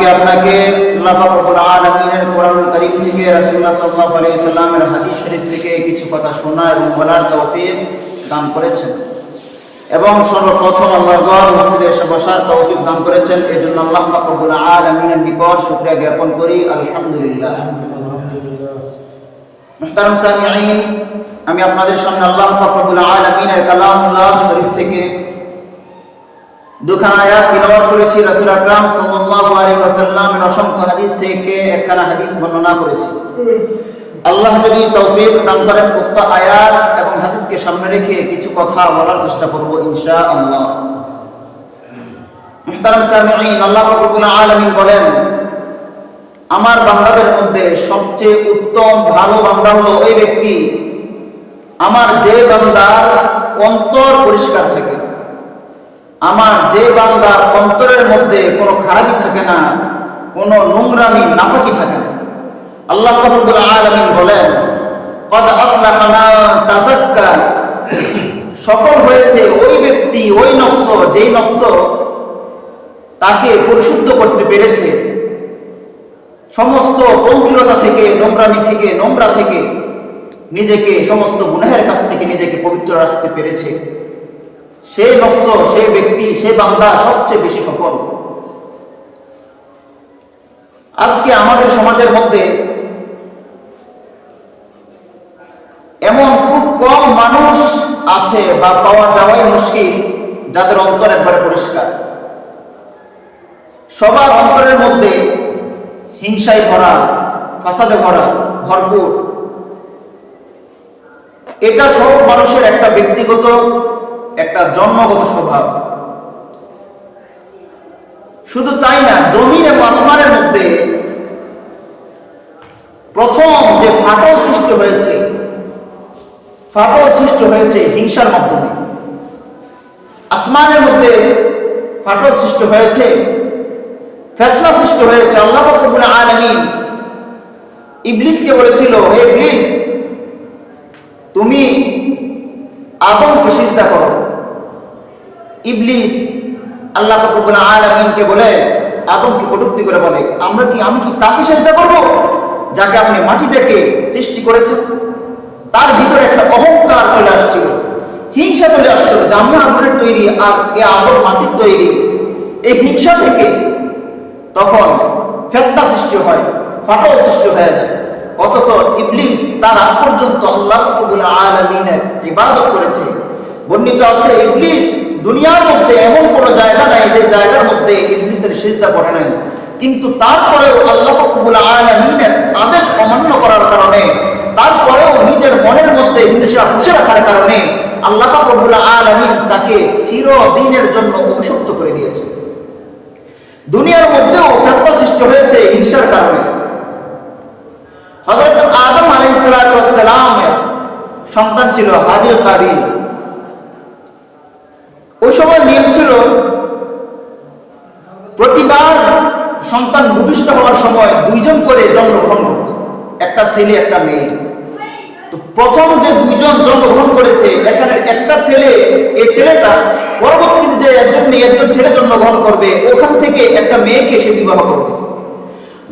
আমাকে আপনাকে আলামিনের থেকে রাসূলুল্লাহ সাল্লাল্লাহু আলাইহি সাল্লামের হাদিস শরীফ থেকে কিছু কথা শোনা এবং বলার তৌফিক দান করেছেন। এবং সর্বপ্রথম আল্লাহর মসজিদে বসার তৌফিক দান করেছেন। এজন্য আল্লাহ পাক রব্বুল নিকট শুকরিয়া জ্ঞাপন করি। আলহামদুলিল্লাহ। মুহতারাম সামিঈন, আমি আপনাদের সামনে আল্লাহ পাক রব্বুল আলামিনের কালামুল্লাহ শরীফ থেকে দুখানা আয়াত তিলাওয়াত করেছি রাসূল আকরাম সাল্লাল্লাহু আলাইহি ওয়াসাল্লামের অসংখ্য হাদিস থেকে একখানা হাদিস বর্ণনা করেছি। আল্লাহ যদি তৌফিক দান করেন উক্ত আয়াত এবং হাদিসকে সামনে রেখে কিছু কথা বলার চেষ্টা করব ইনশাআল্লাহ। মুহতারাম সামিঈন, আল্লাহ রব্বুল আলামিন বলেন, আমার বান্দাদের মধ্যে সবচেয়ে উত্তম ভালো বান্দা হলো ওই ব্যক্তি, আমার যে বান্দার অন্তর পরিষ্কার থাকে। আমার যে বান্দার অন্তরের মধ্যে কোনো খারাপই থাকে না, কোনো নোংরামি, নাপাকি থাকে না। আল্লাহ রাব্বুল আলামিন বলেন সফল হয়েছে ওই ব্যক্তি, ওই নফস, যেই নফস তাকে পরিশুদ্ধ করতে পেরেছে। সমস্ত পঙ্কিলতা থেকে, নোংরামি থেকে, নোংরা থেকে নিজেকে, সমস্ত গুনাহের কাছ থেকে নিজেকে পবিত্র রাখতে পেরেছে। সে নফস সে ব্যক্তি, সে বান্দা সবচেয়ে বেশি সফল। আজকে আমাদের সমাজের মধ্যে এমন খুব কম মানুষ আছে বা পাওয়া যাওয়াই মুশকিল, যাদের অন্তর একবারে পরিষ্কার। সবার অন্তরের মধ্যে হিংসায় ভরা, ফাসাদে ভরা, ভরপুর। এটা সব মানুষের একটা ব্যক্তিগত একটা জন্মগত স্বভাব। শুধু তাই না, জমিন এবং আসমানের মধ্যে প্রথম যে ফাটল সৃষ্টি হয়েছে, ফাটল সৃষ্টি হয়েছে হিংসার মাধ্যমে। আসমানের মধ্যে ফাটল সৃষ্টি হয়েছে, ফেতনা সৃষ্টি হয়েছে, আল্লাহ রব্বুল আলামিন ইবলিসকে বলেছিল, হে ইবলিস, তুমি আদমকে সিজদা করো। ইবলিস আল্লাহ রব্বুল আলামিনকে বলে, আদমকে কটুক্তি করে বলে, আমরা কি, আমি কি তাকে সিজদা করব? যাকে আপনি মাটি থেকে সৃষ্টি করেছেন। তার ভিতরে একটা অহংকার চলে আসছিল। হিংসা চলে আসছিল, যে আমি আগুনের তৈরি আর এ আদম মাটির তৈরি। এই হিংসা থেকে তখন ফেতনা সৃষ্টি হয়, ফাটল সৃষ্টি হয়ে যায়। অথচ ইবলিস তার আগ পর্যন্ত আল্লাহ আলামিনের ইবাদত করেছে। বর্ণিত আছে, ইবলিস দুনিয়ার মধ্যে এমন কোন জায়গা নাই যে জায়গার মধ্যে ইবলিসের সিজদা পড়ে নাই। কিন্তু তারপরেও আল্লাহ রব্বুল আলামিনের আদেশ অমান্য করার কারণে, তারপরেও নিজের মনের মধ্যে হিংসা পুষে রাখার কারণে আল্লাহ রব্বুল আলামিন তাকে চিরদিনের জন্য অভিশপ্ত করে দিয়েছে। দুনিয়ার মধ্যেও ফেতনা সৃষ্টি হয়েছে হিংসার কারণে। হযরত আদম আলাইহিস সালামের সন্তান ছিল হাবিল কাবিল। ওই সময় নিয়ম ছিল, প্রতিবার সন্তান ভূমিষ্ঠ হওয়ার সময় দুইজন করে জন্মগ্রহণ করত। একটা ছেলে, একটা মেয়ে। তো প্রথম যে দুইজন জন্মগ্রহণ করেছে, এখানে একটা ছেলে, এই ছেলেটা পরবর্তীতে যে একজন মেয়ে, একজন ছেলে জন্মগ্রহণ করবে, ওখান থেকে একটা মেয়েকে সে বিবাহ করবে।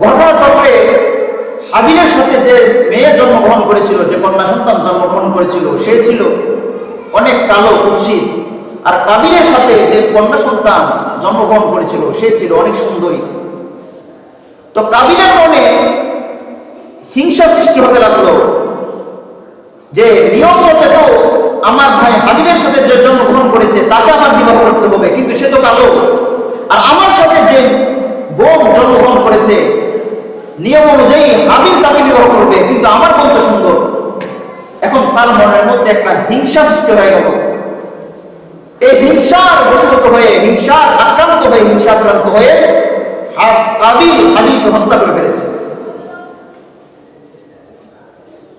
ঘটনা চক্রে হাবিলের সাথে যে মেয়ে জন্মগ্রহণ করেছিল, যে কন্যা সন্তান জন্মগ্রহণ করেছিল, সে ছিল অনেক কালো, কুৎসিত। আর কাবিলের সাথে যে কন্যা সন্তান জন্মগ্রহণ করেছিল, সে ছিল অনেক সুন্দরী। তো কাবিলের মনে হিংসা সৃষ্টি হতে লাগল যে নিয়ম মতে তো আমার ভাই হাবিলের সাথে যে জন্মগ্রহণ করেছে, তাকে আমার বিবাহ করতে হবে, কিন্তু সে তো কালো। আর আমার সাথে যে বোন জন্মগ্রহণ করেছে, নিয়ম অনুযায়ী হাবিল তাকে বিবাহ করবে, কিন্তু আমার বোন তো সুন্দর। এখন তার মনের মধ্যে একটা হিংসা সৃষ্টি হয়ে গেল। এই হিংসার বশীভূত হয়ে, হিংসার আক্রান্ত হয়ে হিংসা আক্রান্ত হয়ে কাবিল হত্যা করে ফেলেছে।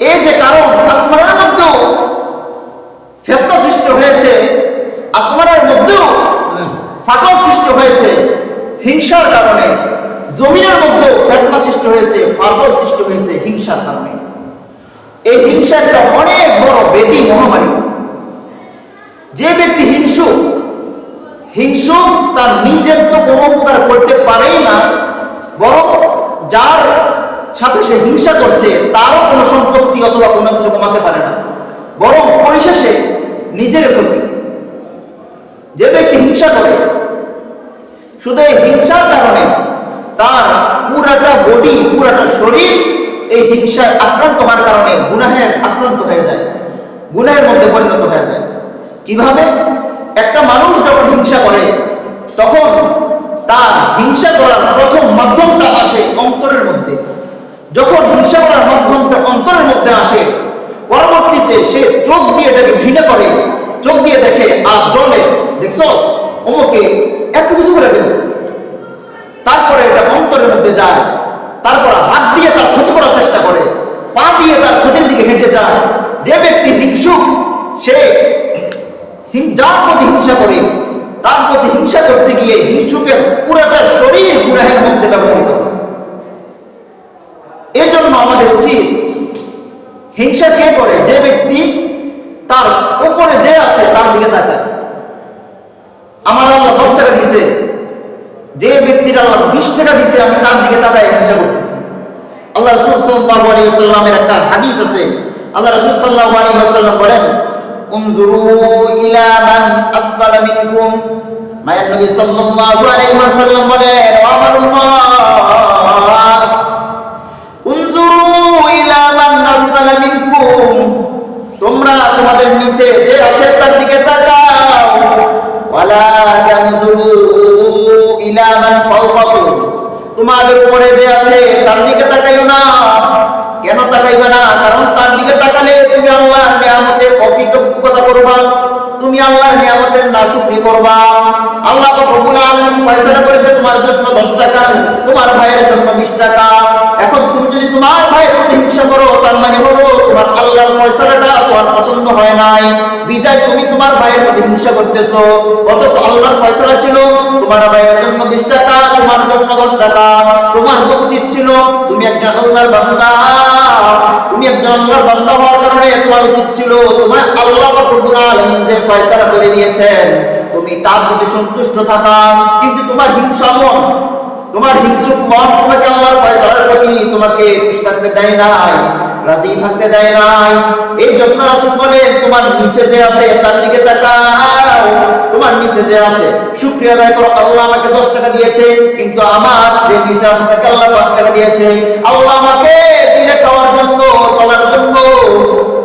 এই যে কারণ, আসমানের মধ্যেও ফেতনা সৃষ্টি হয়েছে, আসমানের মধ্যেও ফাটল সৃষ্টি হয়েছে, হিংসার কারণে, জমিনের মধ্যেও ফেতনা সৃষ্টি হয়েছে, ফাটল সৃষ্টি হয়েছে হিংসার কারণে। এই হিংসা একটা অনেক বড় বেদি মহামারী। যে ব্যক্তি হিংসু হিংসু তার নিজের তো কোনো উপকার করতে পারেই না, বরং যার সাথে সে হিংসা করছে, তারও কোনো সম্পত্তি অথবা কোনো কিছু কমাতে পারে না। বরং পরিশেষে নিজের ক্ষতি। যে ব্যক্তি হিংসা করে, শুধু এই হিংসার কারণে তার পুরাটা বডি পুরাটা শরীর এই হিংসায় আক্রান্ত হওয়ার কারণে গুনাহের আক্রান্ত হয়ে যায়, গুনাহের মধ্যে পরিণত হয়ে যায়। কীভাবে? একটা মানুষ যখন হিংসা করে, তখন তার হিংসা করার প্রথম মাধ্যমটা আসে অন্তরের মধ্যে। যখন হিংসা করার মাধ্যমটা অন্তরের মধ্যে আসে, পরবর্তীতে সে চোখ দিয়ে এটাকে ঘৃণা করে, চোখ দিয়ে দেখে, আর জলে, দেখছস? অমুকে এত কিছু করে ফেলছে। তারপরে এটা অন্তরের মধ্যে যায়। তারপর হাত দিয়ে তার ক্ষতি করার চেষ্টা করে, পা দিয়ে তার ক্ষতির দিকে হেঁটে যায়। যে ব্যক্তি হিংসুক, সে যার প্রতি হিংসা করে, তার প্রতি হিংসা করতে গিয়ে হিংসুকের পুরোটা শরীর গুনাহের মধ্যে ব্যবহৃত এই জন্য আমাদের উচিত হিংসা কে করে? যে ব্যক্তি তার উপরে যে আছে তার দিকে তাকায়। আমার আল্লাহ দশ টাকা দিছে যে ব্যক্তির আল্লাহ বিশ টাকা দিছে আমি তার দিকে তাকায় হিংসা করতেছি। আল্লাহ রসুল সাল্লাহ আলী আসাল্লামের একটা হাদিস আছে। আল্লাহ রসুল সাল্লাহ আলী আসাল্লাম বলেন انظروا إلى من أسفل منكم মায়ের নবী সাল্লাল্লাহু আলাইহি ওয়াসাল্লাম বলেন ও আমার উম্মত মানে হলো তোমার আল্লাহর ফয়সালাটা তোমার পছন্দ হয় নাই। বিদায় তুমি তোমার ভাইয়ের প্রতি হিংসা করতেছো, অথচ আল্লাহর ফয়সালা ছিল তোমার ভাইয়ের জন্য 20 টাকা, তোমার জন্য 10 টাকা, তোমার তো উচিত ছিল তুমি একজন আল্লাহর বান্দা। তুমি একজন আল্লাহর বান্দা হওয়ার কারণে তোমার উচিত ছিল তোমার আল্লাহ যে ফয়সালা করে দিয়েছেন। তুমি তার প্রতি সন্তুষ্ট থাকা, কিন্তু তোমার হিংসা মন, তোমার হিংসুক মন তোমাকে আল্লাহর ফয়সালার প্রতি তোমাকে খুশি থাকতে দেয় নাই। রাজি থাকতে দেয় নাই। এই জন্য রাসূল বলেন, তোমার নিচে যে আছে, তার দিকে তাকাও। তোমার নিচে যে আছে, শুকরিয়া আদায় করো। আল্লাহ আমাকে 10 টাকা দিয়েছে, কিন্তু আমার যে নিচে আছে, তাকে আল্লাহ 5 টাকা দিয়েছে। আল্লাহ আমাকে দিলে খাওয়ার জন্য, চলার জন্য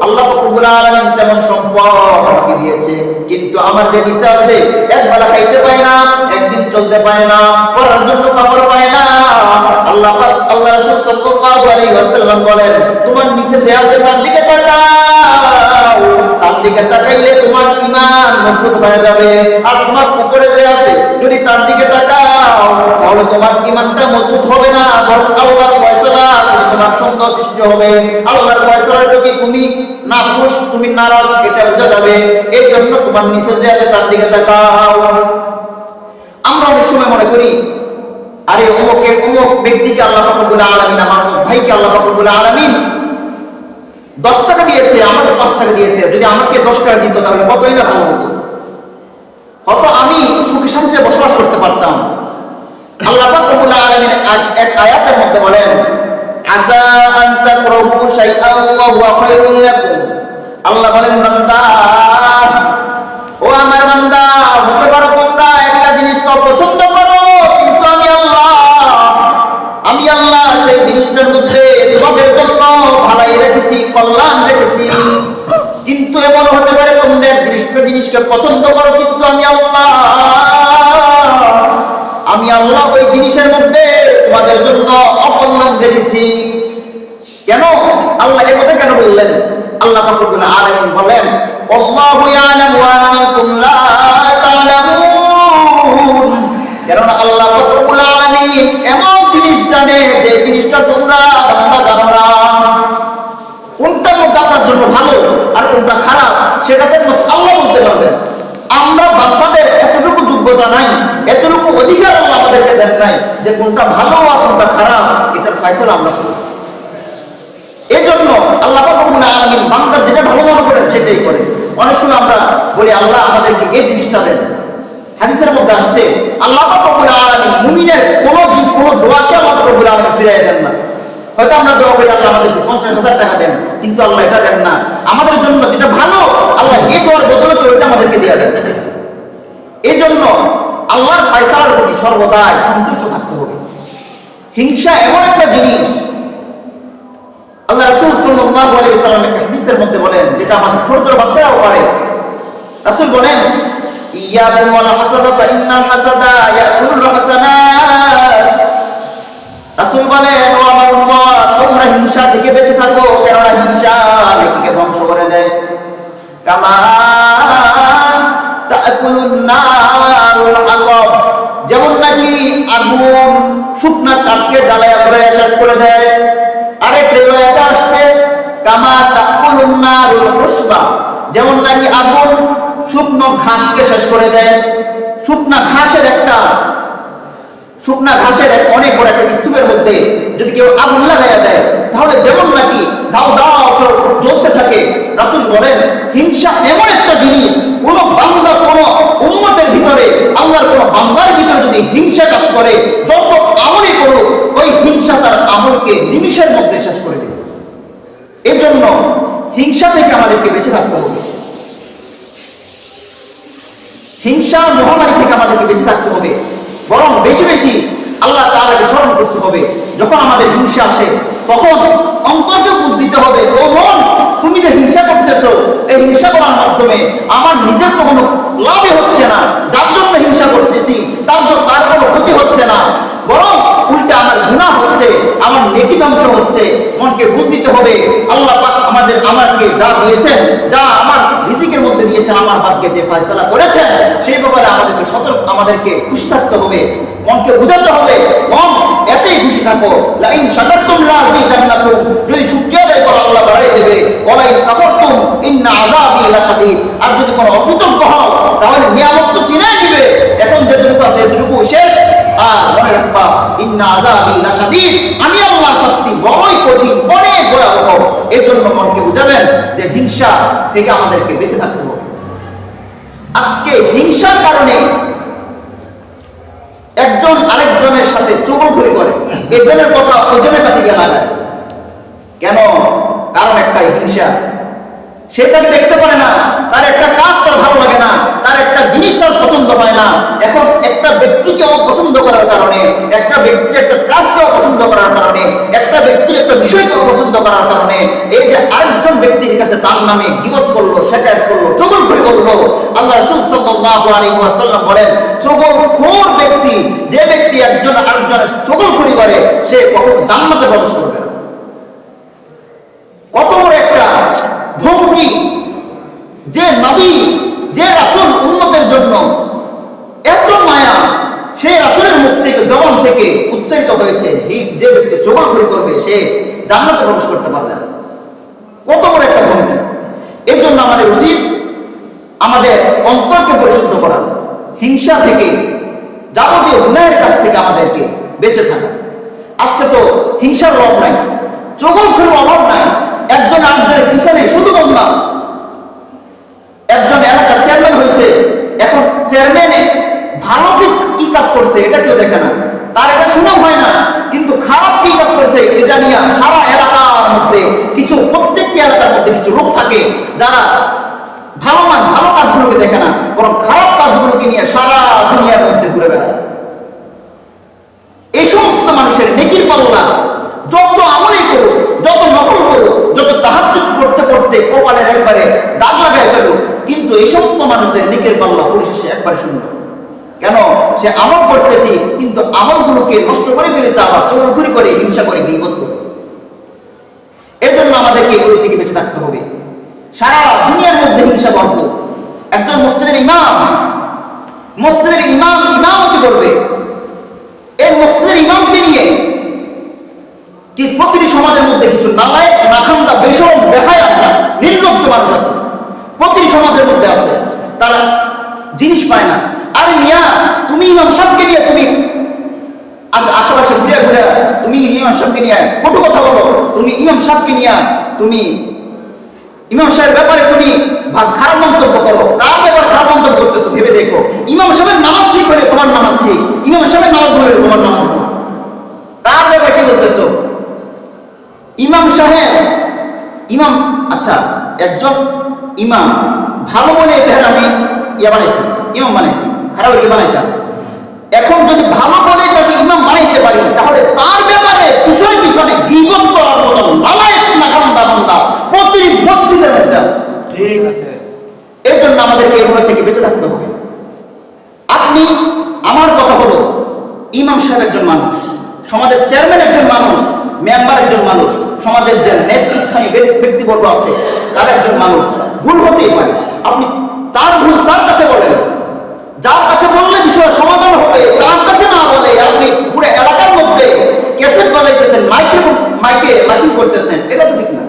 আল্লাহ রব্বুল আলামিন তেমন সম্পদ আমাকে দিয়েছে। কিন্তু আমার যে নিচে আছে এক বেলা খাইতে পায় না, একদিন চলতে পায় না, পড়ার জন্য কাপড় পায় না। আল্লাহ আল্লাহ রাসূল সাল্লাল্লাহু আলাইহি ওয়াসাল্লাম বলেন, তোমার নিচে যে আছে, তার দিকে তাকাও। তার দিকে তাকাইলে তোমার ঈমান মজবুত হয়ে যাবে। আর তোমার উপরে যে আছে, যদি তার দিকে তাকাও, তাহলে তোমার ঈমানটা মজবুত হবে না, বরং আল্লাহর ফয়সালা তোমার সন্দেহ সৃষ্টি হবে। আল্লাহর ফয়সালার প্রতি তুমি না খুশ তুমি নারাজ, এটা বোঝা যাবে। এই জন্য তোমার নিচে যে আছে, তার দিকে তাকাও। আমরা অনেক সময় মনে করি আরে অমুকে অমুক ব্যক্তিকে আল্লাহ পাকুল আলমিন, আমার ভাইকে আল্লাহ পাকুল আলমিন দশ টাকা দিয়েছে, আমাকে পাঁচ টাকা দিয়েছে। যদি আমাকে দশ টাকা দিত, তাহলে কতই না ভালো হতো? হয়তো আমি সুখী শান্তিতে বসবাস করতে পারতাম। আল্লাহ পাক রব্বুল আলামিন এক- আয়াতের মধ্যে বলেন আসা আন তাকরাহু শাইআন ওয়া হুয়া আল্লাহ বলেন, বান্দা, ও আমার বান্দা একটা জিনিসকে পছন্দ সেই জিনিসটার মধ্যে তোমাদের জন্য ভালাই রেখেছি, কল্যাণ রেখেছি। কিন্তু এমন হতে পারে তোমরা দৃষ্ট জিনিসকে পছন্দ করো, কিন্তু আমি আল্লাহ আমি আল্লাহ ওই জিনিসের মধ্যে তোমাদের জন্য অকল্যাণ রেখেছি। কেন? আল্লাহ এ কথা কেন বললেন? আল্লাহ পাকুল আলামিন বলেন লা আল্লাহ পাকুল আলামিন এমন জানে যে জিনিসটা তোমরা বান্দা জানো না। কোনটার মধ্যে আপনার জন্য ভালো আর কোনটা খারাপ সেটা তো আল্লাহ বলতে পারবেন। আমরা বাপ্পাদের এতটুকু যোগ্যতা নাই, এতটুকু অধিকার আল্লাহ আমাদেরকে দেন নাই যে কোনটা ভালো আর কোনটা খারাপ, এটার ফয়সালা আমরা করব। এই জন্য আল্লাহ আলামিন বান্দার যেটা ভালো মনে করেন সেটাই করে। অনেক সময় আমরা বলি, আল্লাহ আমাদেরকে এই জিনিসটা দেন। হাদিসের মধ্যে আসছে, আল্লাহ রব্বুল আলামিন মুমিনের কোনো কোনো দোয়াকে আল্লাহ রব্বুল আলামিন ফিরাই দেন না। হয়তো আমরা দোয়া করি, আল্লাহ আমাদেরকে পঞ্চাশ হাজার টাকা দেন, কিন্তু আল্লাহ এটা দেন না। আমাদের জন্য যেটা ভালো, আল্লাহ এই দোয়ার বদলে তো ওইটা আমাদেরকে দেওয়া দেন। এই জন্য আল্লাহর ফায়সালার প্রতি সর্বদাই সন্তুষ্ট থাকতে হবে। হিংসা এমন একটা জিনিস, আল্লাহ রাসূল সাল্লাল্লাহু আলাইহি ওয়াসাল্লাম একটা হাদিসের মধ্যে বলেন, যেটা আমাদের ছোট ছোট বাচ্চারাও পারে। রাসূল বলেন ইয়াকুম ওয়াল হাসাদা ফা ইন্নাল হাসাদা ইয়াকুলুল হাসানাত রাসূল বলেন, ও আমার উম্মত, তোমরা হিংসা থেকে বেঁচে থাকো, কেননা হিংসা ব্যক্তিকে ধ্বংস করে দেয়। কামা তাকুলুন নারুল আকাব। যেমন নাকি আগুন শুকনা কাঠকে জ্বালায়া করে শেষ করে দেয়। আরেক রেওয়ায়াতে আসছে, কামা তাকুলুন নারুল হুসবা যেমন নাকি আগুন শুকনো ঘাসকে শেষ করে দেয়। শুকনা ঘাসের একটা, শুকনা ঘাসের অনেক বড় একটা স্তূপের মধ্যে যদি কেউ আগুন লাগাইয়া দেয়, তাহলে যেমন নাকি দাও দাও করে জ্বলতে থাকে, রাসুল বলেন, হিংসা এমন একটা জিনিস, কোনো বান্দা কোন উম্মতের ভিতরে আল্লাহর কোন বান্দার ভিতরে যদি হিংসা কাজ করে যত আমলই করুক ওই হিংসা তার আমলকে নিমিষের মধ্যে শেষ করে দেবে এজন্য হিংসা থেকে আমাদেরকে বেঁচে থাকতে হবে হিংসা মহামারী থেকে আমাদেরকে বেঁচে থাকতে হবে বরং বেশি বেশি আল্লাহ তাআলাকে স্মরণ করতে হবে যখন আমাদের হিংসা আসে, তখন অন্তরকে বুঝ দিতে হবে, ও মন, তুমি যে হিংসা করতেছো, এই হিংসা করার মাধ্যমে আমার নিজের তো কোনো লাভই হচ্ছে না। যার জন্য হিংসা করতেছি, তার জন্য তার কোনো ক্ষতি হচ্ছে না। বরং উল্টা আমার গুনাহ হচ্ছে, আমার নেকি ধ্বংস হচ্ছে। মনকে বুঝ দিতে হবে, আল্লাহ পাক আমাদের আমাকে যা দিয়েছেন, যা আমার রিজিকের মধ্যে দিয়েছেন, আমার ভাগ্যে যে ফয়সালা করেছেন, সেই ব্যাপারে আমাদেরকে সতর্ক, আমাদেরকে খুশি থাকতে হবে। মনকে বুঝাতে হবে, মন এতেই খুশি থাকো। লাইন শাকারতুম লা আযীদান্নাকুম যদি শুকরিয়া আদায় করো, আল্লাহ বাড়াই দেবে। ওয়ালাইন কাফারতুম, ইন্না আযাবি লাশাদীদ। আর যদি কোনো অকৃতজ্ঞ হও তাহলে নিয়ামত তো চিনাই দিবে। এখন যেটুকু আছে এতটুকু শেষ। আর মনে রাখবা, ইন্না আযাবি লাশাদীদ। আমি আল্লাহর শাস্তি বড়ই কঠিন, অনেক ভয়াবহ। এর জন্য মনকে বুঝাবেন যে হিংসা থেকে আমাদেরকে বেঁচে থাকতে হবে। আজকে হিংসার কারণে একজন আরেকজনের সাথে চুগলখড়ি করে, এজনের কথা ওজনের কাছে গিয়ে লাগায়। কেন? কারণ একটা হিংসা। সে তাকে দেখতে পারে না। তার একটা কাজ তার ভালো লাগে না। তার একটা জিনিস তার পছন্দ হয় না। এখন একটা ব্যক্তিকে অপছন্দ করার কারণে, একটা ব্যক্তির একটা কাজকে অপছন্দ করার কারণে, একটা ব্যক্তির একটা বিষয়কে অপছন্দ পছন্দ করার কারণে, এই যে আরেকজন ব্যক্তির কাছে তার নামে গিবত করল শেখায়ত করল চগলখড়ি করল আল্লাহ রাসূল ওয়াসাল্লাম বলেন চগলখোর ব্যক্তি, যে ব্যক্তি একজন আরেকজনের চগলখড়ি করে, সে কখনো জান্নাতে প্রবেশ করবে না কত বড় একটা ধমকি যে নবী, যে রাসূল উন্নতের জন্য এত মায়া, সেই রাসূলের মুখ থেকে, জবান থেকে উচ্চারিত হয়েছে যে ব্যক্তি চগলখড়ি করবে, সে জান্নাতে প্রবেশ করতে পারবে না। কত বড় একটা ধমকি এর জন্য আমাদের উচিত আমাদের অন্তরকে পরিশুদ্ধ করা, হিংসা থেকে, যাবতীয় গুণের কাছ থেকে আমাদেরকে বেঁচে থাকা। আজকে তো হিংসার অভাব নাই চগলখড়ির অভাব নাই, একজন আরেকজনের পিছনে শুধু বললাম একজন এলাকার চেয়ারম্যান হয়েছে। এখন চেয়ারম্যানে ভালো কি- কাজ করছে এটা কেউ দেখে না। তার এটা সুনাম হয় না, কিন্তু খারাপ কি কাজ করছে এটা নিয়ে সারা এলাকার মধ্যে কিছু, প্রত্যেকটি এলাকার মধ্যে কিছু লোক থাকে যারা ভালো মান, ভালো কাজগুলোকে দেখে না, বরং খারাপ কাজগুলোকে নিয়ে সারা দুনিয়ার মধ্যে ঘুরে বেড়ায়। এই সমস্ত মানুষের নেকির পাল্লা যত আমলই করো যত নফল করো যত তাহাজ্জুদ পড়তে পড়তে কপালের একবারে দাগ লাগায় ফেলো কিন্তু এই সমস্ত মানুষদের নেকির পাল্লা পরিশেষে একবারে শূন্য কেন? সে আমল করছে ঠিক, কিন্তু আমলগুলোকে নষ্ট করে ফেলেছে আবার চোখুরি করে, হিংসা করে গিবত করে। এর জন্য আমাদেরকে এগুলো থেকে বেঁচে থাকতে হবে। সারা দুনিয়ার মধ্যে হিংসা গর্ব। একজন মসজিদের ইমাম মসজিদের ইমাম ইমামতি করবে এই মসজিদের ইমামকে নিয়ে কি প্রতিটি সমাজের মধ্যে কিছু নালায় নাখান্দা বেসরম বেহায়া, নির্লজ্জ মানুষ আছে? প্রতিটি সমাজের মধ্যে আছে। তারা জিনিস পায় না। আরে মিয়া, তুমি ইমাম সাহেবকে নিয়ে তুমি আশেপাশে ঘুরে ঘুরে তুমি ইমাম সাহেবকে নিয়ে কটু কথা বলো, তুমি ইমাম সাহেবকে নিয়ে তুমি ইমাম সাহেবের ব্যাপারে তুমি খারাপ মন্তব্য করো। কার ব্যাপারে খারাপ মন্তব্য করতেছো ভেবে দেখো। ইমাম সাহেবের নামাজ ঠিক হলে তোমার নামাজ ঠিক। ইমাম সাহেবের নামাজ ভুল তোমার নামাজ ভুল। কার ব্যাপারে কি বলতেছো? ইমাম সাহেব, ইমাম আচ্ছা একজন ইমাম ভালো বলে এটা আমি ইয়া বানাইছি ইমাম বানাইছি খারাপ হলে বানাইতাম? এখন যদি ভালো বলে তাকে ইমাম বানাইতে পারি তাহলে তার ব্যাপারে পিছনে পিছনে গিবত করার মতো লালায় না কান্দা বান্দা প্রতিটি মসজিদের মধ্যে আছে। ঠিক আছে। এর জন্য আমাদেরকে এগুলো থেকে বেঁচে থাকতে হবে। আপনি আমার কথা হলো ইমাম সাহেব একজন মানুষ সমাজের চেয়ারম্যান একজন মানুষ মেম্বার একজন মানুষ সমাজের যে নেতৃস্থানীয় ব্যক্তি- ব্যক্তিবর্গ আছে তার একজন মানুষ। ভুল হতেই পারে। আপনি তার ভুল তার কাছে বলেন। যার কাছে বললে বিষয় সমাধান হবে, তার কাছে না বলে আপনি পুরো এলাকার মধ্যে ক্যাসেট বাজাইতেছেন, মাইকে মাইকে মাইকিং করতেছেন, এটা তো ঠিক না।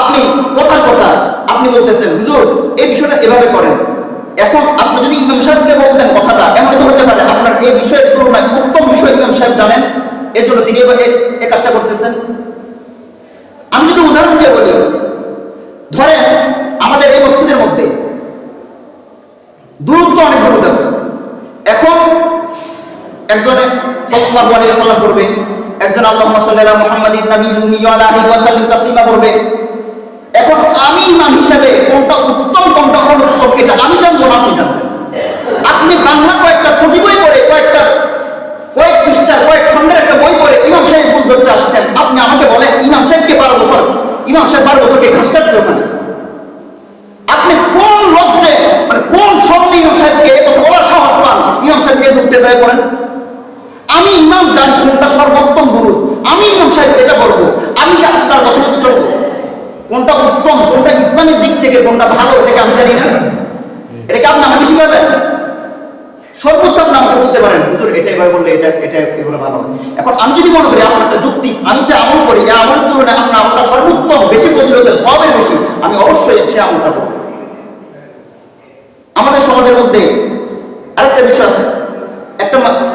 আপনি কথার কথা, আপনি বলতেছেন, হুজুর, এই বিষয়টা এভাবে করেন। এখন আপনি যদি ইমাম সাহেবকে বলতেন কথাটা, এমন তো হতে পারে আপনার এই বিষয়ের তুলনায় উত্তম বিষয় ইমাম সাহেব জানেন, এর জন্য তিনি এবার এ কাজটা করতেছেন। আমি যদি উদাহরণ দিয়ে বলি ধরেন আমাদের এই মসজিদের মধ্যে দূরত্ব অনেক দূরত্ব আছে। এখন একজনে সাল্লাল্লাহু আলাইহি ওয়াসাল্লাম করবে একজন আল্লাহুম্মা সাল্লি আলা মুহাম্মাদিন নাবিয়্যিল উম্মি ওয়া ওয়া সাল্লিম তাসলিমা করবে এখন আমি ইমাম হিসেবে কোনটা উত্তম, কোনটা অনুত্তম এটা আমি জানব না, আপনি জানবেন। আপনি বাংলা কয়েকটা ছবি বই পড়ে, কয়েকটা, কয়েক পৃষ্ঠার, কয়েক খণ্ডের একটা বই পড়ে ইমাম সাহেব ভুল ধরতে আসছেন। আপনি আমাকে বলেন, ইমাম সাহেবকে বারো বছর ইমাম সাহেব বারো বছরকে ঘাস কাটছে ওখানে? আপনি কোন লজ্জে মানে কোন স্বর্ণে ইমাম সাহেবকে বলার সাহস পান, ইমাম সাহেবকে ধরতে ব্যয় করেন আমি ইমাম জানি কোনটা সর্বোত্তম গুরু, আমি ইমাম সাহেব এটা বলব, আমি আপনার কথা চলবো? কোনটা উত্তম, কোনটা ইসলামের দিক থেকে কোনটা ভালো এটাকে আমি জানি না। এটাকে আপনি আমাকে শিখাবেন? সর্বোচ্চ আমাকে বলতে পারেন, হুজুর, এটা এবার বললে এটা এটা এগুলো ভালো। এখন আমি যদি মনে করি আমার একটা যুক্তি, আমি যে আমল করি, এই আমলের তুলনায় আপনার আমলটা সর্বোত্তম, বেশি ফজিলতের, সবের বেশি, আমি অবশ্যই সে আমলটা করব। আমাদের সমাজের মধ্যে আরেকটা বিষয় আছে। একটা মা-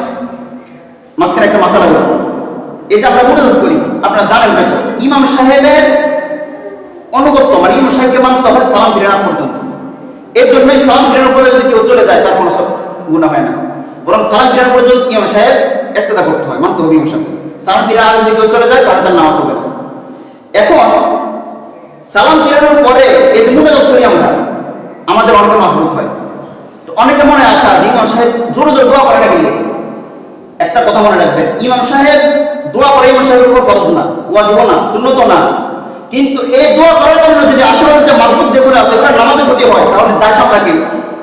মাঝখানে একটা মাসালা বলি। এই যে আমরা মোটাজাত করি, আপনারা জানেন হয়তো, ইমাম সাহেবের অনুগত্য মানে ইমাম সাহেবকে মানতে হয় সালাম ফিরানা পর্যন্ত। এর জন্যই সালাম ফিরানোর পরে যদি কেউ চলে যায়, তার কোনো সব গুণা হয় না। বরং সালাম ফিরানোর পরে যদি ইমাম সাহেব একটা করতে হয়, মানতে হবে ইমাম সাহেব সালাম আগে যদি কেউ চলে যায়, তাহলে তার নামাজ হবে না। এখন সালাম ফিরানোর পরে এই যে মোটাজাত করি আমরা, আমাদের অনেকে মাসবুক হয়। তো অনেকে মনে আসা যে ইমাম সাহেব জোরে জোরে দোয়া করে না গেলে একটা কথা মনে রাখবেন, ইমাম সাহেব দোয়া করে ইমাম সাহেবের উপর ফরজ না, ওয়াজিব না সুন্নত না। কিন্তু এই দোয়া করার জন্য যদি আশেপাশে যে মাসবুক যেগুলো আছে ওগুলো নামাজের প্রতি হয়, তাহলে দায় সামলাকে,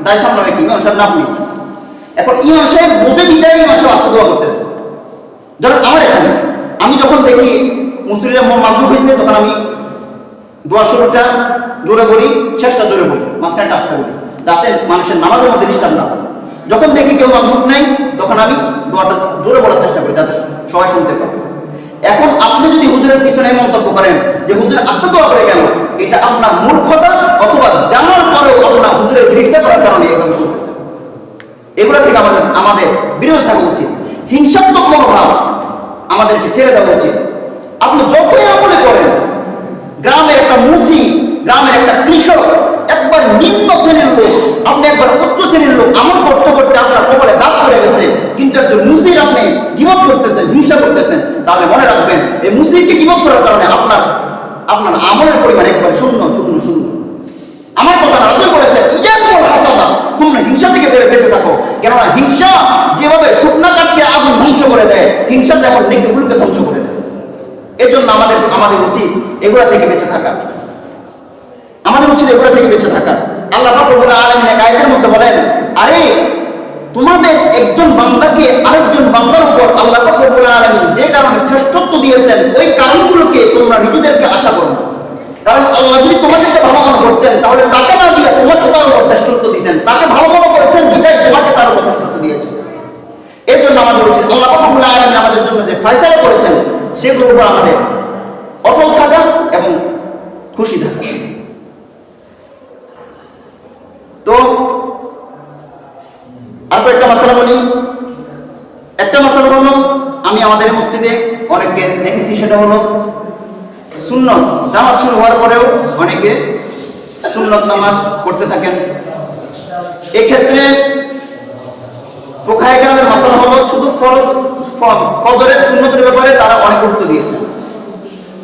দায় সামলাবে কি? ইমাম সাহেব না আপনি? এখন ইমাম সাহেব বুঝে বিদায় ইমাম সাহেব আস্তে দোয়া করতেছে। ধরুন আমার এখানে, আমি যখন দেখি মুসলিমের মাসবুক হয়েছে, তখন আমি দোয়া শুরুটা জোরে বলি শেষটা জোরে বলি মাঝখানটা আস্তে বলি যাতে মানুষের নামাজের মধ্যে ডিস্টার্ব না যখন দেখি কেউ মাসবুক নেই, তখন আমি দোয়াটা জোরে বলার চেষ্টা করি, যাতে সবাই শুনতে পারে এখন আপনি যদি হুজুরের পিছনে মন্তব্য করেন যে, হুজুর, আস্তে দোয়া করে গেল এটা আপনার মূর্খতা অথবা জানার পরেও আপনার হুজুরের বিরুদ্ধে করার কারণে এভাবে করতেছে এগুলো থেকে আমাদের আমাদের বিরত থাকা উচিত। হিংসাত্মক মনোভাব আমাদেরকে ছেড়ে দেওয়া উচিত। আপনি যতই আমলে করেন, গ্রামের একটা মুচি গ্রামের একটা কৃষক, একবার নিম্ন শ্রেণির লোক, আপনি একবার উচ্চ শ্রেণির লোক, আমল করতে করতে আপনার কপালে দাগ পড়ে গেছে, কিন্তু একজন মুসির আপনি গিবত করতেছেন, হিংসা করতেছেন, তাহলে মনে রাখবেন, এই মুসিরকে গিবত করার কারণে আপনার আপনার আমলের পরিমাণ একবার শূন্য শূন্য শূন্য। আমার কথা রাসূল হাসাদা, তোমরা হিংসা থেকে বেড়ে বেঁচে থাকো। কেননা হিংসা যেভাবে শুকনা কাঠকে আগুন ধ্বংস করে দেয়, হিংসা তেমন নেকিগুলোকে ধ্বংস করে দেয়। এর জন্য আমাদের আমাদের উচিত এগুলা থেকে বেঁচে থাকা। আমাদের উচিত এগুলা থেকে বেঁচে থাকা। আল্লাহ পাক রব্বুল আলামিন এক মধ্যে বলেন, আরে, তোমাদের একজন বান্দাকে আরেকজন বান্দার উপর আল্লাহ পাক রব্বুল আলামিন যে কারণে শ্রেষ্ঠত্ব দিয়েছেন, ওই কারণগুলোকে তোমরা নিজেদেরকে আশা করো কারণ আল্লাহ যদি তোমাদেরকে ভালো মনে করতেন, তাহলে তাকে না দিয়ে তোমাকে তার উপর শ্রেষ্ঠত্ব দিতেন। তাকে ভালো মনে করেছেন বিদায় তোমাকে তার উপর শ্রেষ্ঠত্ব দিয়েছেন। এর জন্য আমাদের উচিত, আল্লাহ পাকুল আলম আমাদের জন্য যে ফয়সালা করেছেন, সেগুলোর উপর আমাদের অটল থাকা এবং খুশি থাকা। তো, আর একটা মশালা বলি। একটা মশালা হলো, আমি আমাদের এই মসজিদে অনেককে দেখেছি, সেটা হলো সুন্নত। জামাত শুরু হওয়ার পরেও অনেকে সুন্নত নামাজ পড়তে থাকেন। এক্ষেত্রে ফোকাহে গ্রামের মাসালা হলো শুধু ফরজ ফজরের সুন্নতের ব্যাপারে তারা অনেক গুরুত্ব দিয়েছে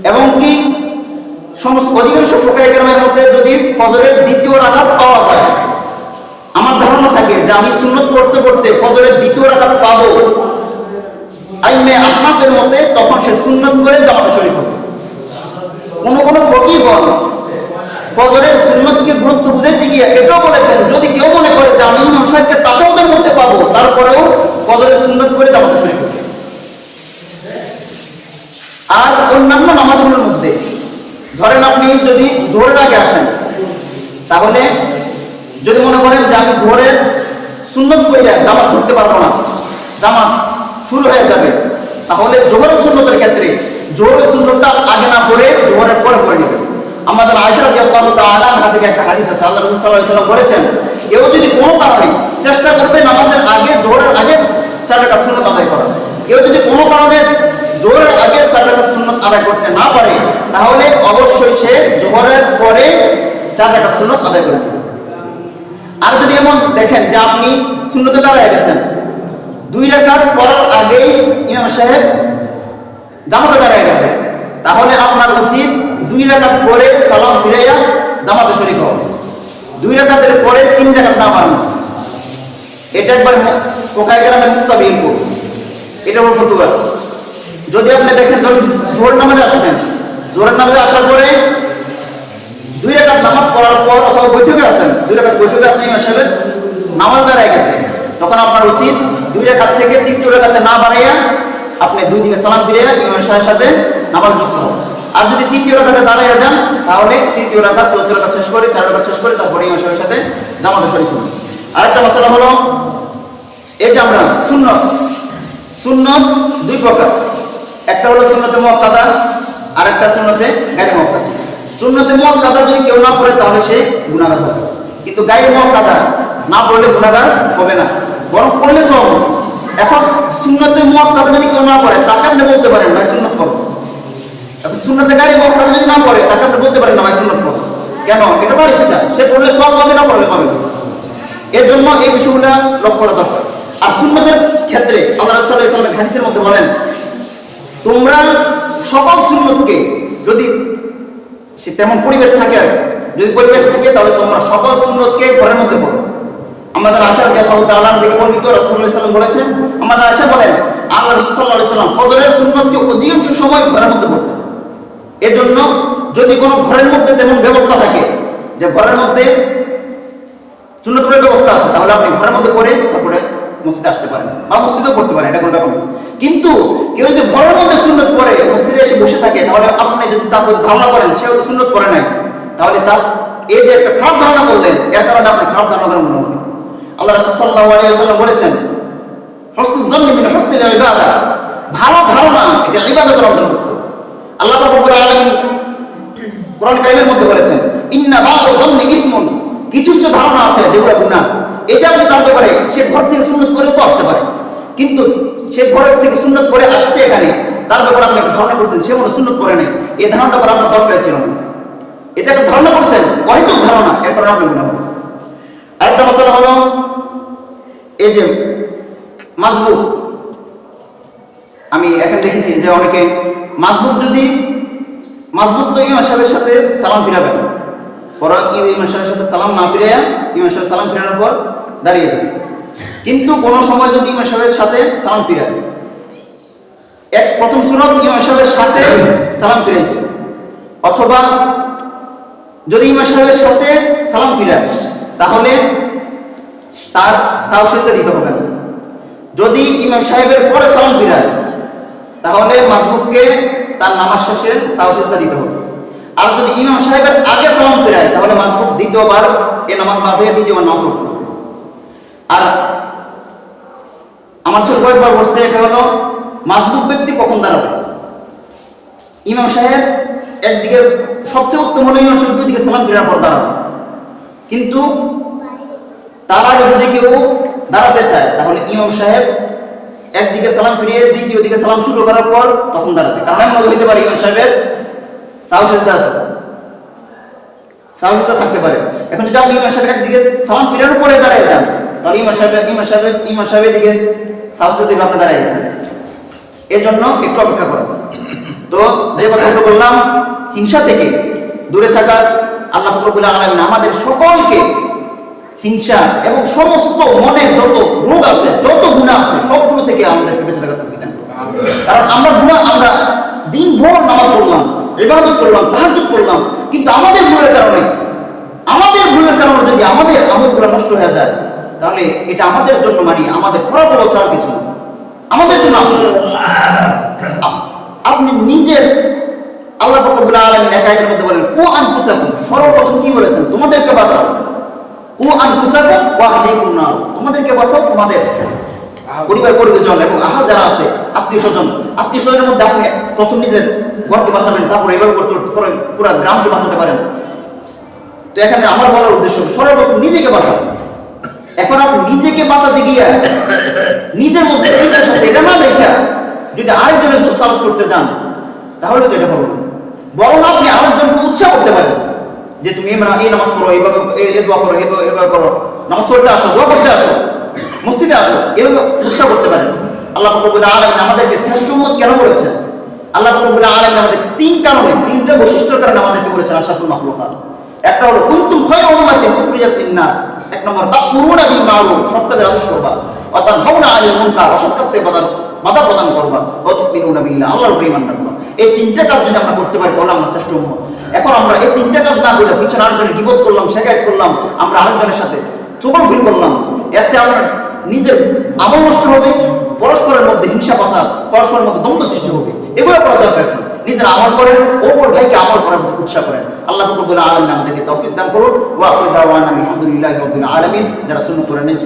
এবং কি সমস্ত অধিকাংশ ফোকাহে গ্রামের মধ্যে যদি ফজরের দ্বিতীয় রাকাত পাওয়া যায়, আমার ধারণা থাকে যে আমি সুন্নত পড়তে পড়তে ফজরের দ্বিতীয় রাকাত পাবো। আইমে আহনাফের মতে তখন সে সুন্নত করে জামাতে শরীফ হবে। কোন কোন ফকিগণ ফজরের সুন্নতকে গুরুত্ব বুঝাইতে গিয়ে এটাও বলেছেন, যদি কেউ মনে করে যে আমি ইমাম সাহেবকে তাসাউদের মধ্যে পাবো, তারপরেও ফজরের সুন্নত করে জামাতে শরীফ। আর অন্যান্য নামাজগুলোর মধ্যে, ধরেন আপনি যদি জোহরের আগে আসেন, তাহলে যদি মনে করেন যে আমি জোহরের সুন্নত করে জামাত ধরতে পারব না, জামাত শুরু হয়ে যাবে, তাহলে জোহরের সুন্নতের ক্ষেত্রে জোহরের সুন্নতটা আগে না পড়ে জোহরের পরে পড়ে নেবে। আমাদের আয়সা তাআলা আনহা থেকে একটা হাদিস আছে আল্লাহ রাসূল সাল্লাল্লাহু বলেছেন, কেউ যদি কোনো কারণে চেষ্টা করবে নামাজের আগে, জোহরের আগে চার সুন্নত আদায় করা কেউ যদি কোনো কারণে জোহরের আগে চার সুন্নত আদায় করতে না পারে, তাহলে অবশ্যই সে জোহরের পরে চার সুন্নত আদায় করে আর যদি এমন দেখেন যে আপনি শূন্যতে দাঁড়ায় গেছেন, দুই রেখার পড়ার আগেই ইমাম সাহেব জামাতে দাঁড়ায় গেছে। তাহলে আপনার উচিত দুই রেখাত পরে সালাম ফিরাইয়া জামাতে শরীর হওয়া। দুই রেখাতের পরে তিন রেখাত না মারুন এটা একবার পোকায় গ্রামের মুস্তাবিল এটা হল ফতুয়া। যদি আপনি দেখেন, ধরুন জোর নামাজে আসছেন। জোরের নামাজে আসার পরে দুই রাকাত নামাজ পড়ার পর অথবা বৈঠকে আসছেন, দুই রাকাত বৈঠকে আসছেন সাহেবের নামাজ দাঁড়ায় গেছে। তখন আপনার উচিত দুই রাকাত থেকে তৃতীয় রাকাতে না বাড়াইয়া আপনি দুই দিকে সালাম ফিরে ইমাম সাহেবের সাথে নামাজ যুক্ত হন আর যদি তৃতীয় রাকাতে দাঁড়াইয়া যান, তাহলে তৃতীয় রাকাত, চৌদ্দ রাকাত শেষ করে, চার রাকাত শেষ করে, তারপরে ইমাম সাহেবের সাথে জামাতে শরীফ হন আরেকটা মশলা হলো, এই যে আমরা শূন্য শূন্য দুই প্রকার। একটা হলো সুন্নতে মুআক্কাদা আর একটা সুন্নতে গায়রে মুআক্কাদা সুন্নতে মুআক্কাদা যদি কেউ না পড়ে, তাহলে সে গুনাহগার হবে। কিন্তু গায়রে মুআক্কাদা না পড়লে গুনাহগার হবে না। বরং পড়লে সব এখন সুন্নতে মুআক্কাদা যদি কেউ না পড়ে, তাকে আপনি বলতে পারেন, ভাই সুন্নত পড়ো এখন সুন্নতে গায়রে মুআক্কাদা যদি না পড়ে, তাকে আপনি বলতে পারেন না, ভাই সুন্নত পড়ো কেন? এটা তার ইচ্ছা। সে পড়লে সব পাবে, না পড়লে পাবে না। এর জন্য এই বিষয়গুলো লক্ষ্য করা দরকার। আর সুন্নতের ক্ষেত্রে আল্লাহ সাল্লাল্লাহু আলাইহি হাদিসের মধ্যে বলেন, তোমরা সকল সুন্নতকে যদি সে তেমন পরিবেশ থাকে আর যদি পরিবেশ থাকে, তাহলে তোমরা সকল সুন্নতকে ঘরের মধ্যে পড়ো। আমাদের আশা আল্লাহ থেকে বর্ণিত রাসূলুল্লাহ সাল্লাল্লাহু আলাইহি বলেছেন, আমাদের আশা বলেন, আল্লাহ রাসূল সাল্লাল্লাহু আলাইহি সাল্লাম ফজরের সুন্নতকে অধিকাংশ সময় ঘরের মধ্যে পড়তেন এজন্য যদি কোনো ঘরের মধ্যে তেমন ব্যবস্থা থাকে, যে ঘরের মধ্যে সুন্নত পড়ার ব্যবস্থা আছে, তাহলে আপনি ঘরের মধ্যে পড়ে তারপরে মসজিদে আসতে পারেন, বা মসজিদেও পড়তে পারেন, এটা কোনো ব্যাপার না। কিন্তু কেউ যদি ঘরের মধ্যে সুন্নত পড়ে, মসজিদে এসে বসে থাকে, তাহলে আপনি যদি তার প্রতি ধারণা করেন তো সুন্নত পড়ে নাই, তাহলে তার এই যে একটা খারাপ ধারণা করলেন, এর কারণে আপনি খারাপ ধারণা করেন মনে হবে আল্লাহ বলেছেন ভালো ধারণা, এটা ইবাদতের আল্লাহ মধ্যে বলেছেন, ইন্না কিছু ধারণা আছে যেগুলো গুনাহ। যে আপনি তার ব্যাপারে সে ঘর থেকে সুন্নত পড়ে তো আসতে পারে। কিন্তু সে ঘরের থেকে সুন্নত পড়ে আসছে এখানে, তার ব্যাপারে আপনি ধারণা করছেন, সে মনে সুন্নত পড়ে নাই। এই ধারণাটা করা আপনার দরকার ছিল না। এটা একটা ধারণা করছেন, অহেতুক ধারণা, এর কারণে হবে আরেকটা মশলা হলো এই যে মাজবুক আমি এখন দেখেছি যে অনেকে মাজবুক যদি মাজবুক তো ইমাম সাহেবের সাথে সালাম ফিরাবেন পরে ইমাম সাহেবের সাথে সালাম না ফিরাইয়া ইমাম সাহেব সালাম ফিরানোর পর দাঁড়িয়ে যাবে। কিন্তু কোনো সময় যদি ইমাম সাহেবের সাথে সালাম ফিরায়, এক প্রথম সুরত ইমাম সাহেবের সাথে সালাম ফিরাইছে, অথবা যদি ইমাম সাহেবের সাথে সালাম ফিরায় তাহলে তার সাহসিকতা দিতে হবে না। যদি ইমাম সাহেবের পরে সালাম ফিরায়, তাহলে মাজবুককে তার নামাজ শেষে সাহসিকতা দিতে হবে। আর যদি ইমাম সাহেবের আগে সালাম ফিরায়, তাহলে মাজবুক দ্বিতীয়বার এ নামাজ বাদ হয়ে দ্বিতীয়বার নামাজ পড়তে হবে। আর আমার ছোট কয়েকবার বলছে, এটা হলো মাজবুক ব্যক্তি কখন দাঁড়াবে? ইমাম সাহেব একদিকে সবচেয়ে উত্তম হলো ইমাম সাহেব দুদিকে সালাম ফিরার পর দাঁড়াবে। কিন্তু তার আগে যদি কেউ দাঁড়াতে চায়, তাহলে ইমাম সাহেব একদিকে সালাম ফিরিয়ে দ্বিতীয় দিকে সালাম শুরু করার পর তখন দাঁড়াবে। কারণ এমন হইতে পারে ইমাম সাহেবের সাহসিকতা আছে। সাহসিকতা থাকতে পারে। এখন যদি আপনি ইমাম সাহেব একদিকে সালাম ফিরানোর পরে দাঁড়িয়ে যান, তাহলে ইমাম সাহেব ইমাম সাহেব, ইমাম সাহেবের দিকে সাহসিকতা দিকে আপনি দাঁড়িয়ে গেছেন। এই জন্য একটু অপেক্ষা করেন। তো যে কথাগুলো বললাম, হিংসা থেকে দূরে থাকার আল্লাহ প্রবুল আলমিন আমাদের সকলকে হিংসা এবং সমস্ত মনের যত রোগ আছে, যত গুণা আছে, সবগুলো থেকে আমাদেরকে বেঁচে থাকার তৌফিক কারণ আমরা গুণা আমরা দিন ভোর নামাজ পড়লাম, ইবাদত করলাম, তাহাজ্জুদ করলাম, কিন্তু আমাদের ভুলের কারণে, আমাদের ভুলের কারণে যদি আমাদের আমলগুলো নষ্ট হয়ে যায়, তাহলে এটা আমাদের জন্য মানে আমাদের ফলাফল ছাড়া কিছু আমাদের জন্য আপনি নিজের আল্লাহ রব্বুল আলামিন একাইতের মধ্যে বলেন, কু আনফুসাকুম সর্বপ্রথম কি বলেছেন? তোমাদেরকে বাঁচাও। কু আনফুসাকুম তোমাদেরকে বাঁচাও, তোমাদের পরিবার পরিজন এবং আহা যারা আছে, আত্মীয় স্বজন। আত্মীয় স্বজনের মধ্যে আপনি প্রথম নিজের ঘরকে বাঁচাবেন, তারপর এভাবে করতে পরে পুরো গ্রামকে বাঁচাতে পারেন। তো এখানে আমার বলার উদ্দেশ্য সর্বপ্রথম নিজেকে বাঁচাও। এখন আপনি নিজেকে বাঁচাতে গিয়ে নিজের মধ্যে এটা না দেখা যদি আরেকজনের দোষ করতে যান, তাহলে তো এটা হবে না। বরং আপনি আরেকজনকে উৎসাহ করতে পারেন যে তুমি এই নামাজ পড়ো, এইভাবে, এই দোয়া করো, এইভাবে করো। নামাজ পড়তে আসো, দোয়া করতে আসো, মসজিদে আসো এভাবে উৎসাহ করতে পারেন। আল্লাহ রব্বুল আলামিন আমাদেরকে শ্রেষ্ঠ উম্মত কেন করেছেন? আল্লাহ রব্বুল আলামিন আমাদের তিন কারণে, তিনটা বৈশিষ্ট্যের কারণে আমাদেরকে বলেছেন আশরাফুল মাখলুকাত একটা হলো, কুনতুম খায়রা উম্মাতিন উখরিজাত লিন-নাস এক নম্বর তা'মুরুনা বিল মা'রুফ আদেশ করবা। ওয়া তানহাউনা আনিল মুনকার অসৎ কাজ থেকে বাধা প্রদান করবা। বিল্লাহ, আল্লাহর উপরে ঈমান রাখবা। এই তিনটা কাজ যদি আমরা করতে পারি, তাহলে আমরা শ্রেষ্ঠ উম্মত। এখন আমরা এই তিনটা কাজ না করে পিছনে আরেকজনের গিবত করলাম, শেখায়ত করলাম, আমরা আরেকজনের সাথে চোখল করলাম, এতে আমরা নিজের আমল নষ্ট হবে, পরস্পরের মধ্যে হিংসা পাসাদ পরস্পরের মধ্যে দ্বন্দ্ব সৃষ্টি হবে। এগুলো করা দরকার কি? নিজের আমল করেন ওপর ভাইকে আমল করার মধ্যে উৎসাহ করেন। আল্লাহ রব্বুল আলামিন আমাদেরকে তৌফিক দান করুন। ওয়া আখিরু দাওয়ানা আলহামদুলিল্লাহি আলামিন। যারা সুন্নাত করে নেই